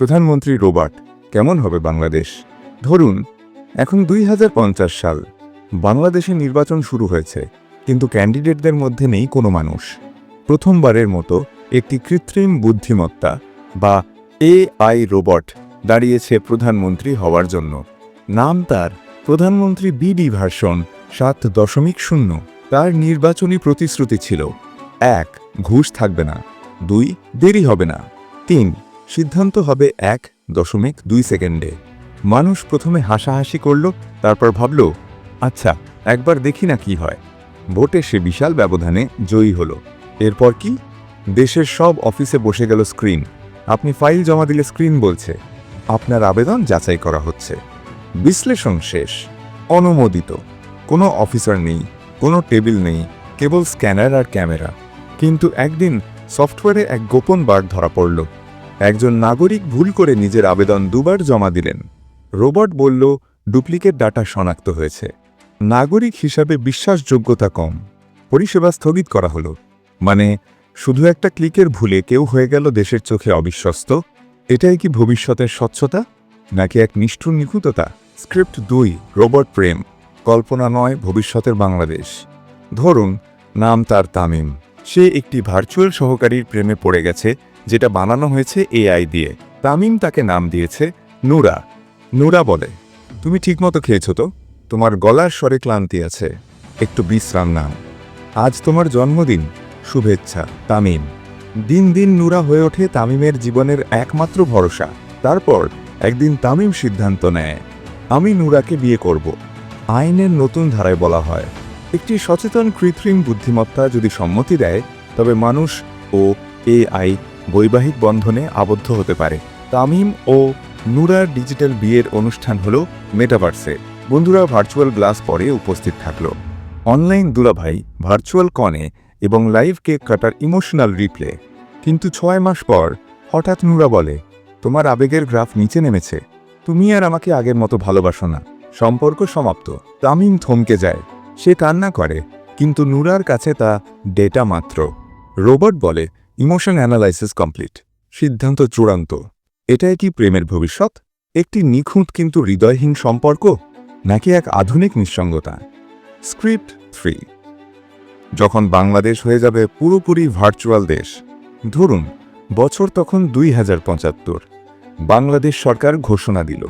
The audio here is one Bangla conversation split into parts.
প্রধানমন্ত্রী রোবট কেমন হবে বাংলাদেশ? ধরুন, এখন দুই হাজার পঞ্চাশ সাল, বাংলাদেশে নির্বাচন শুরু হয়েছে, কিন্তু ক্যান্ডিডেটদের মধ্যে নেই কোনো মানুষ। প্রথমবারের মতো একটি কৃত্রিম বুদ্ধিমত্তা বা এআই রোবট দাঁড়িয়েছে প্রধানমন্ত্রী হওয়ার জন্য। নাম তার প্রধানমন্ত্রী বিডি ভার্সন সাত দশমিক শূন্য। তার নির্বাচনী প্রতিশ্রুতি ছিল, এক, ঘুষ থাকবে না, দুই, দেরি হবে না, তিন সিদ্ধান্ত হবে এক দশমিক দুই সেকেন্ডে। মানুষ প্রথমে হাসাহাসি করল, তারপর ভাবল আচ্ছা একবার দেখি না কি হয়। ভোটে সে বিশাল ব্যবধানে জয়ী হলো। এরপর কি? দেশের সব অফিসে বসে গেল স্ক্রিন। আপনি ফাইল জমা দিলে স্ক্রিন বলছে, আপনার আবেদন যাচাই করা হচ্ছে। বিশ্লেষণ শেষ। অনুমোদিত। কোনো অফিসার নেই, কোনো টেবিল নেই, কেবল স্ক্যানার আর ক্যামেরা। কিন্তু একদিন সফটওয়্যারে এক গোপন বার্ড ধরা পড়ল। একজন নাগরিক ভুল করে নিজের আবেদন দুবার জমা দিলেন। রোবট বলল, ডুপ্লিকেট ডাটা শনাক্ত হয়েছে। নাগরিক হিসাবে বিশ্বাসযোগ্যতা কম। পরিষেবা স্থগিত করা হলো। মানে শুধু একটা ক্লিকের ভুলে কেউ হয়ে গেল দেশের চোখে অবিশ্বস্ত? এটাই কি ভবিষ্যতের স্বচ্ছতা? নাকি এক নিষ্ঠুর নিখুঁততা? স্ক্রিপ্ট দুই, রোবট প্রেম। কল্পনা নয়, ভবিষ্যতের বাংলাদেশ। ধরুন, নাম তার তামিম। সে একটি ভার্চুয়াল সহকারীর প্রেমে পড়ে গেছে। যেটা বানানো হয়েছে এআই দিয়ে। তামিম তাকে নাম দিয়েছে নুরা। নুরা বলে, তুমি ঠিকমতো খেয়েছ তো? তোমার গলার স্বরে ক্লান্তি আছে। একটু বিশ্রাম নাও। আজ তোমার জন্মদিন। শুভেচ্ছা, তামিম। দিন দিন নুরা হয়ে ওঠে তামিমের জীবনের একমাত্র ভরসা। তারপর একদিন তামিম সিদ্ধান্ত নেয়, আমি নুরাকে বিয়ে করব। আইনের নতুন ধারায় বলা হয়। একটি সচেতন কৃত্রিম বুদ্ধিমত্তা যদি সম্মতি দেয়, তবে মানুষ ও এআই বৈবাহিক বন্ধনে আবদ্ধ হতে পারে। তামিম ও নুরার ডিজিটাল বিয়ের অনুষ্ঠান হল মেটাভার্সে। বন্ধুরা ভার্চুয়াল গ্লাস পরে উপস্থিত থাকল। অনলাইন দুলাভাই ভার্চুয়াল কনে এবং লাইভ কেক কাটার ইমোশনাল রিপ্লে। কিন্তু ছয় মাস পর হঠাৎ নুরা বলে, তোমার আবেগের গ্রাফ নিচে নেমেছে। তুমি আর আমাকে আগের মতো ভালোবাসো না। সম্পর্ক সমাপ্ত। তামিম থমকে যায়। সে কান্না করে, কিন্তু নুরার কাছে তা ডেটা মাত্র। রোবট বলে ইমোশন অ্যানালাইসিস কমপ্লিট সিদ্ধান্ত চূড়ান্ত। এটাই কি প্রেমের ভবিষ্যৎ? একটি নিখুঁত কিন্তু হৃদয়হীন সম্পর্ক? নাকি এক আধুনিক নিঃসঙ্গতা? স্ক্রিপ্ট থ্রি যখন বাংলাদেশ হয়ে যাবে পুরোপুরি ভার্চুয়াল দেশ, ধরুন, বছর তখন দুই হাজার পঁচাত্তর। বাংলাদেশ সরকার ঘোষণা দিল,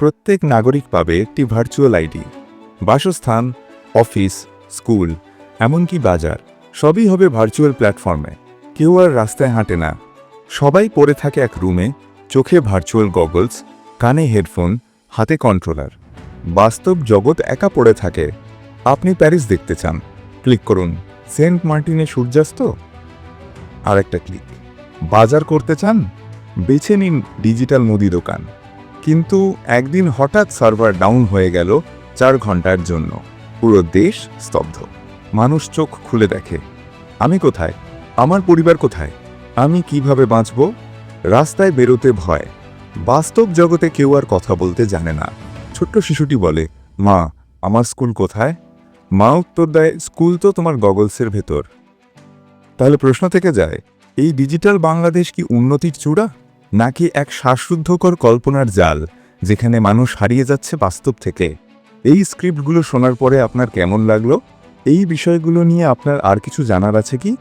প্রত্যেক নাগরিক পাবে একটি ভার্চুয়াল আইডি বাসস্থান, অফিস, স্কুল, এমনকি বাজার, সবই হবে ভার্চুয়াল প্ল্যাটফর্মে কেউ আর রাস্তায় হাঁটে না। সবাই পড়ে থাকে এক রুমে, চোখে ভার্চুয়াল গগলস কানে হেডফোন হাতে কন্ট্রোলার বাস্তব জগৎ একা পড়ে থাকে। আপনি প্যারিস দেখতে চান। ক্লিক করুন, সেন্ট মার্টিনে সূর্যাস্ত। আর একটা ক্লিক। বাজার করতে চান? বেছে নিন ডিজিটাল মুদি দোকান। কিন্তু একদিন হঠাৎ সার্ভার ডাউন হয়ে গেল চার ঘণ্টার জন্য। পুরো দেশ স্তব্ধ। মানুষ চোখ খুলে দেখে, আমি কোথায়? আমার পরিবার কোথায়? আমি কীভাবে বাঁচব? রাস্তায় বেরোতে ভয়। বাস্তব জগতে কেউ আর কথা বলতে জানে না। ছোট্ট শিশুটি বলে, মা, আমার স্কুল কোথায়? মা উত্তর দেয়, স্কুল তো তোমার গগলসের ভেতর। তাহলে প্রশ্ন থেকে যায়, এই ডিজিটাল বাংলাদেশ কি উন্নতির চূড়া? নাকি এক শ্বাসরুদ্ধকর কল্পনার জাল, যেখানে মানুষ হারিয়ে যাচ্ছে বাস্তব থেকে? এই স্ক্রিপ্টগুলো শোনার পরে আপনার কেমন লাগল? এই বিষয়গুলো নিয়ে আপনার আর কিছু জানার আছে কি?